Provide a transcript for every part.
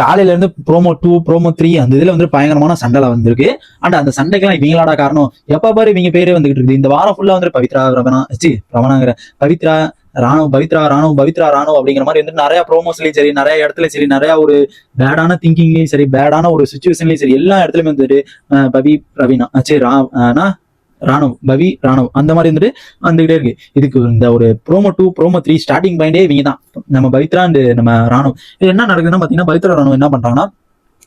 காலையில இருந்து promo two promo three அந்த இதுல வந்து பயங்கரமான சண்டைல வந்திருக்கு. அண்ட் அந்த சண்டைக்கெல்லாம் இவங்களாடா காரணம்? எப்ப பாரு இவங்க பேரே வந்துகிட்டு இருக்குது. இந்த வாரம் ஃபுல்லா வந்து பவித்ரா ரமணா சி ரமணாங்கிற பவித்ரா ராணுவ பவித்ரா ராணுவ பவித்ரா ராணுவ அப்படிங்கிற மாதிரி வந்து நிறைய ப்ரோமோஸ்லயும் சரி நிறைய இடத்துல சரி நிறைய ஒரு பேடான திங்கிங்லயும் சரி பேடான ஒரு சுச்சுவேஷன்லயும் சரி எல்லா இடத்துலயுமே வந்துட்டு பவி ரவினா சரி ராணா ராணுவ் பவி ராணுவ் அந்த மாதிரி இருந்துட்டு வந்துகிட்டே இருக்கு. இதுக்கு இந்த ஒரு promo two promo three starting பாயிண்டே இவங்க தான் நம்ம பவித்ரா அண்ட் நம்ம ராணுவ் இது என்ன நடக்குதுன்னா பாத்தீங்கன்னா பவித்ரா ராணுவ் என்ன பண்றாங்கன்னா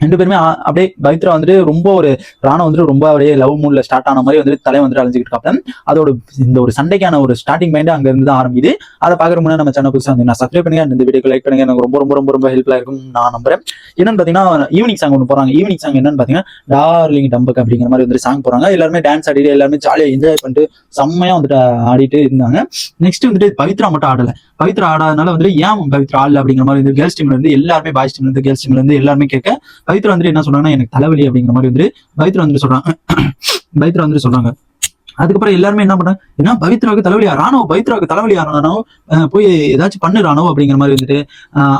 ரெண்டு பேருமே அப்படியே பவித்ரா வந்துட்டு ரொம்ப ஒரு ராணம் வந்துட்டு ரொம்ப அப்படியே லவ் மூட்ல ஸ்டார்ட் ஆன மாதிரி வந்துட்டு தலை வந்துட்டு அழிஞ்சிக்கிட்டு இருக்காப்ல. அதோட இந்த ஒரு சண்டைக்கான ஒரு ஸ்டார்டிங் பாயிண்ட் அங்க இருந்து தான் ஆரம்பிக்குது. அதை பாக்குற முன்னாடி நம்ம சேனல் புதுசாக வந்து நான் சப்ஸ்கிரைப் பண்ணுங்க. இந்த வீடியோ லைக் பண்ணுங்க. எனக்கு ரொம்ப ரொம்ப ரொம்ப ரொம்ப ஹெல்ப்ஃபுல்லா இருக்கும் நான் நம்புறேன். என்னன்னு பாத்தீங்கன்னா ஈவினிங் சாங் ஒன்று போறாங்க ஈவினிங் சாங் என்னன்னு பாத்தீங்கன்னா டார்லிங் டம்பக் அப்படிங்கிற மாதிரி வந்துட்டு சாங் போறாங்க எல்லாருமே டான்ஸ் ஆடிட்டு எல்லாருமே ஜாலியாக என்ஜாய் பண்ணிட்டு செம்மையா வந்துட்டு ஆடிட்டு இருந்தாங்க. நெக்ஸ்ட் வந்துட்டு பவித்ரா மட்டும் ஆடல. பவித்ரா ஆடாதனால வந்துட்டு ஏன் பவித்ரா ஆடல அப்படிங்கிற மாதிரி வந்து கேர்ள்ஸ் டீம்ல இருந்து எல்லாருமே பாய்ஸ் டீம்ல இருந்து கேர்ள்ஸ் டீம்ல இருந்து எல்லாருமே கேட்க பவித்ரா வந்துட்டு என்ன சொல்றாங்கன்னா எனக்கு தலைவலி அப்படிங்கிற மாதிரி வந்துட்டு பவித்ரா வந்துட்டு சொல்றாங்க. பவித்ரா வந்துட்டு சொல்றாங்க. அதுக்கப்புறம் எல்லாருமே என்ன பண்றாங்க ஏன்னா பவித்ராவுக்கு தலைவலியா ராணுவ பவித்ராவுக்கு தலைவலியா ராணுவ போய் ஏதாச்சும் பண்ணு ராணுவ அப்படிங்கிற மாதிரி வந்துட்டு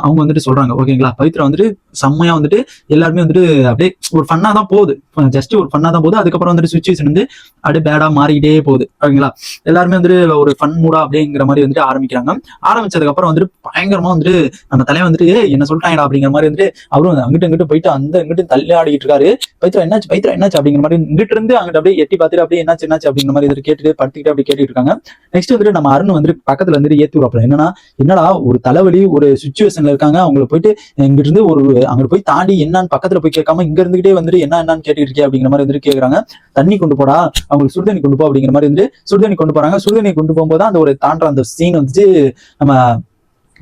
அவங்க வந்துட்டு சொல்றாங்க. ஓகேங்களா? பவித்ரா வந்துட்டு செம்மையா வந்துட்டு எல்லாருமே வந்துட்டு அப்படியே ஒரு ஃபன்னா தான் போகுது. ஜஸ்ட் ஒரு ஃபன்னா தான் போகுது. அதுக்கப்புறம் வந்துட்டு சுச்சுவேஷன் வந்து அப்படியே பேடா மாறிக்கிட்டே போகுது. ஓகேங்களா? எல்லாருமே வந்துட்டு ஒரு ஃபன் மூடா அப்படிங்கிற மாதிரி வந்துட்டு ஆரம்பிக்கிறாங்க. ஆரம்பிச்சதுக்கு அப்புறம் வந்துட்டு பயங்கரமா வந்துட்டு நம்ம தலைவன் வந்துட்டு என்ன சொல்லிட்டாங்கடா? அப்படிங்கிற மாதிரி வந்துட்டு அவரும் அங்கிட்டு இங்கிட்டு போயிட்டு அந்த இங்கிட்டு தள்ளி ஆடிக்கிட்டு இருக்காரு. பவித்ரா என்னாச்சு? பவித்ரா என்னாச்சு? அப்படிங்கிற மாதிரி இங்கிட்டு இருந்து அங்கிட்டு அப்படியே எட்டி பார்த்துட்டு அப்படியே என்னாச்சு? என்னாச்சு? இந்த மாதிரி வந்துட்டு கேட்டுட்டு படுத்துக்கிட்டு அப்படியே கேட்டுட்டு இருக்காங்க நெக்ஸ்ட் வந்துட்டு நம்ம அருண் வந்துட்டு பக்கத்துல வந்துட்டு ஏத்தி விடுறாப்ல என்னன்னா என்னடா ஒரு தலைவலி ஒரு சுச்சுவேஷன்ல இருக்காங்க. அவங்கள போயிட்டு இங்கிட்டு இருந்து ஒரு அங்கிட்டு போய் தாண்டி என்னன்னு பக்கத்துல போய் கேட்காம இங்க இருந்துகிட்டே வந்துட்டு என்ன என்னன்னு கேட்டுட்டு இருக்கே அப்படிங்கிற மாதிரி வந்துட்டு கேட்கறாங்க தண்ணி கொண்டு போடா அவங்களுக்கு சுடுதண்ணி கொண்டு போ அப்படிங்கிற மாதிரி வந்து சுடுதண்ணி கொண்டு போறாங்க. சுடுதண்ணி கொண்டு போகும்போது அந்த ஒரு தாண்டுற அந்த சீன் வந்துட்டு நம்ம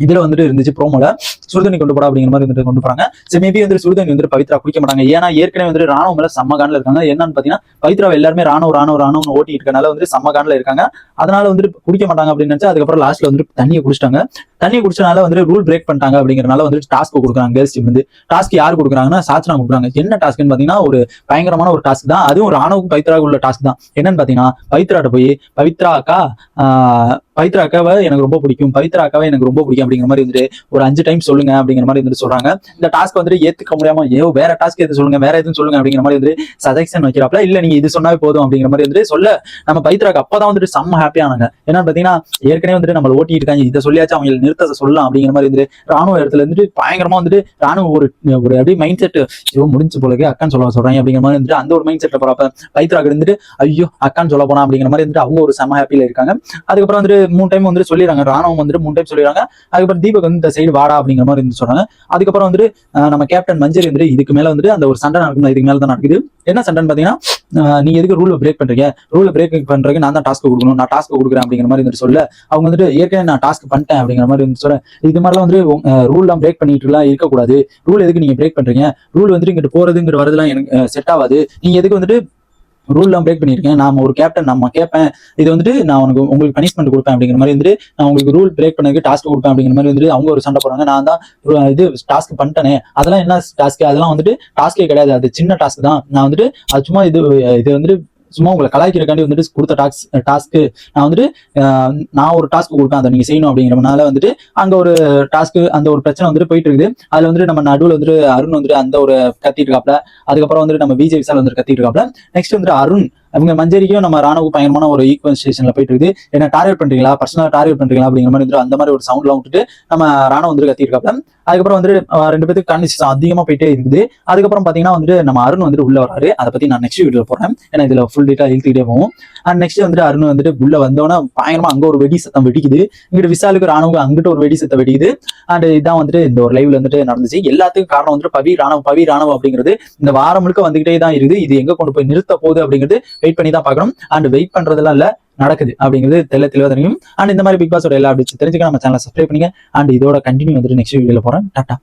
இதுல வந்துட்டு இருந்துச்சு ப்ரோமோல சுடுதண்ணி கொண்டு போட அப்படிங்கிற மாதிரி வந்துட்டு கொண்டு போறாங்க. சரி மேபி வந்து சுடுதண்ணி வந்துட்டு பவித்ரா குடிக்க மாட்டாங்க. ஏன்னா ஏற்கனவே வந்துட்டு ராணுவ மேல செம்ம காண்டில் இருக்காங்க. என்னன்னு பாத்தீங்கன்னா பவித்ரா எல்லாருமே ராணுவ ராணுவ ராணுவம் ஓட்டிட்டு இருக்கனால வந்துட்டு செம்ம இருக்காங்க. அதனால வந்துட்டு குடிக்க மாட்டாங்க அப்படின்னு நினைச்சு அதுக்கப்புறம் லாஸ்ட்ல வந்துட்டு தண்ணியை குடிச்சிட்டாங்க. தண்ணி குடிச்சனால வந்து ரூல் பிரேக் பண்ணிட்டாங்க அப்படிங்கறனால வந்துட்டு டாஸ்க் கொடுக்குறாங்க கேர்ள்ஸ் டீம் வந்து. டாஸ்க் யார் கொடுக்குறாங்கன்னா சாச்சனா கொடுக்குறாங்க. என்ன டாஸ்க்னு பாத்தீங்கன்னா ஒரு பயங்கரமான ஒரு டாஸ்க் தான். அதுவும் ராணுவ பவித்ராவுக்கு உள்ள டாஸ்க் தான். என்னன்னு பாத்தீங்கன்னா பவித்ராட்ட போய் பவித்ரா அக்கா ஆஹ், பவித்ரா அக்காவை எனக்கு ரொம்ப பிடிக்கும். பவித்ரா அக்காவை எனக்கு ரொம்ப பிடிக்கும் அப்படிங்கிற மாதிரி வந்துட்டு ஒரு அஞ்சு டைம் சொல்லுங்க அப்படிங்கிற மாதிரி வந்துட்டு சொல்றாங்க. இந்த டாஸ்க் வந்துட்டு ஏத்துக்க முடியாம ஏதோ வேற டாஸ்க் எது சொல்லுங்க வேற எதுவும் சொல்லுங்க அப்படிங்கிற மாதிரி வந்து சஜெக்ஷன் வைக்கிறாப்ல. இல்ல நீங்க இது சொன்னாவே போதும் அப்படிங்கிற மாதிரி வந்து சொல்ல நம்ம பவித்ராக்கு அப்பதான் வந்துட்டு செம்ம ஹாப்பியானாங்க ஏன்னா பாத்தீங்கன்னா ஏற்கனவே வந்துட்டு நம்மள ஓட்டிட்டு இருக்காங்க. இதை சொல்லியாச்சும் அவங்க நிறுத்த சொல்லலாம் அப்படிங்கிற மாதிரி வந்துட்டு ராணுவ இடத்துல இருந்துட்டு பயங்கரமா வந்துட்டு ராணுவ ஒரு ஒரு அப்படியே மைண்ட் செட் ஐயோ முடிஞ்சு போலக்கு அக்கான்னு சொல்ல சொல்றாங்க அப்படிங்கிற மாதிரி வந்துட்டு அந்த ஒரு மைண்ட் செட்ல போறப்ப பவித்ராக்கு இருந்துட்டு ஐயோ அக்கான்னு சொல்ல போனா அப்படிங்கிற மாதிரி வந்துட்டு அவங்க ஒரு செம்ம ஹாப்பியில இருக்காங்க. அதுக்கப்புறம் வந்துட்டு மூணு டைம் வந்துட்டு சொல்லிடுறாங்க. ராணுவம் வந்துட்டு மூணு டைம் சொல்லிடுறாங்க. அதுக்கப்புறம் தீபக் வந்து இந்த சைடு வாடா அப்படிங்கிற மாதிரி இருந்து சொல்றாங்க. அதுக்கப்புறம் வந்துட்டு நம்ம கேப்டன் மஞ்சரி வந்துட்டு இதுக்கு மேல வந்துட்டு அந்த ஒரு சண்டை நடக்கும் இதுக்கு மேல தான் நடக்குது. என்ன சண்டைன்னு பாத்தீங்கன்னா நீ நீங்க எதுக்கு ரூலை பிரேக் பண்றீங்க? ரூலை பிரேக் பண்றதுக்கு நான் தான் டாஸ்க் கொடுக்கணும். நான் டாஸ்க் கொடுக்குறேன் அப்படிங்கிற மாதிரி வந்துட்டு சொல்ல அவங்க வந்துட்டு ஏற்கனவே நான் டாஸ்க் பண்ணிட்டேன் அப்படிங்கிற மாதிரி வந்து சொல்றேன். இது மாதிரிலாம் வந்து ரூல்லாம் பிரேக் பண்ணிட்டு எல்லாம் இருக்கக்கூடாது. ரூல் எதுக்கு நீங்க பிரேக் பண்றீங்க? ரூல் வந்துட்டு இங்கிட்டு போறதுங்கிற வரதுலாம் எனக்கு செட் ஆகாது. நீங்க எதுக்கு வந்துட்டு ரூல்லாம் பிரேக் பண்ணியிருக்கேன். நான் ஒரு கேப்டன் நம்ம கேட்பேன் இது வந்துட்டு நான் உனக்கு உங்களுக்கு பனிஷ்மெண்ட் கொடுப்பேன் அப்படிங்கிற மாதிரி வந்து நான் உங்களுக்கு ரூல் பிரேக் பண்ணதுக்கு டாஸ்க் கொடுப்பேன் அப்படிங்கிற மாதிரி வந்துட்டு அவங்க ஒரு சண்டை போடுறாங்க நான் தான் இது டாஸ்க் பண்ணிட்டேனே. அதெல்லாம் என்ன டாஸ்க் அதெல்லாம் வந்துட்டு டாஸ்கே கிடையாது. அது சின்ன டாஸ்க் தான். நான் வந்துட்டு அது சும்மா இது இது வந்துட்டு சும்மா உங்களை கலாய்க்கிறக்காண்டி வந்துட்டு கொடுத்த டாஸ்க் டாஸ்க்கு நான் வந்துட்டு நான் ஒரு டாஸ்க் கொடுப்பேன். அதை நீங்க செய்யணும் அப்படிங்கிறனால வந்துட்டு அங்க ஒரு டாஸ்க் அந்த ஒரு பிரச்சனை வந்துட்டு போயிட்டு இருக்குது. அதுல வந்துட்டு நம்ம நடுவில் வந்துட்டு அருண் வந்துட்டு அந்த ஒரு கத்திட்டு இருக்காப்ல. அதுக்கப்புறம் வந்துட்டு நம்ம விஜய் விசால் வந்துட்டு கத்திட்டு இருக்காப்ல. நெக்ஸ்ட் வந்துட்டு அருண். அவங்க மஞ்சரிக்கும் நம்ம ராணுவ பயங்கரமான ஒரு ஈக்குவல் ஸ்டேஷன்ல போயிட்டு இருக்குது என்ன டார்கெட் பண்றீங்களா? பர்சனலா டார்கெட் பண்றீங்களா? அப்படிங்கிற மாதிரி வந்துட்டு அந்த மாதிரி ஒரு சவுண்ட்லாம் விட்டுட்டு நம்ம ராணுவ வந்துட்டு கத்திட்டு அதுக்கப்புறம் வந்துட்டு ரெண்டு பேருக்கு கான்வர்சேஷன் அதிகமா போயிட்டே இருக்குது. அதுக்கப்புறம் பாத்தீங்கன்னா வந்துட்டு நம்ம அருண் வந்துட்டு உள்ள வராரு. அதை பத்தி நான் நெக்ஸ்ட் வீடியோ போறேன். ஏன்னா இதுல ஃபுல் டீட்டா இழுத்துக்கிட்டே போவோம். அண்ட் நெக்ஸ்ட் வந்துட்டு அருண் வந்துட்டு உள்ள வந்தோன்னா பயங்கரமா அங்க ஒரு வெடி சத்தம் வெடிக்குது. இங்கிட்டு விசாலுக்கு ராணுவம் அங்கிட்ட ஒரு வெடி சத்தம் வெடிக்குது. அண்ட் இதான் வந்துட்டு இந்த ஒரு லைவ்ல வந்துட்டு நடந்துச்சு. எல்லாத்துக்கும் காரணம் வந்துட்டு பவி ராணுவம் பவி ராணுவம் அப்படிங்கிறது இந்த வாரம் முழுக்க வந்துகிட்டே தான் இருக்குது. இது எங்க கொண்டு போய் நிறுத்த போகுது அப்படிங்கிறது வெயிட் பண்ணி தான் பார்க்கணும். அண்ட் வெயிட் பண்றதெல்லாம் இல்ல நடக்குது அப்படிங்கிறது தெல்ல தெளிவாக தெரியும். அண்ட் இந்த மாதிரி பிக் பாஸோட எல்லா அப்படி தெரிஞ்சுக்க நம்ம சேனலை சப்ஸ்கிரைப் பண்ணுங்க அண்ட் இதோட கண்டினியூ வந்துட்டு நெக்ஸ்ட் வீடியோல போறேன். டாட்டா.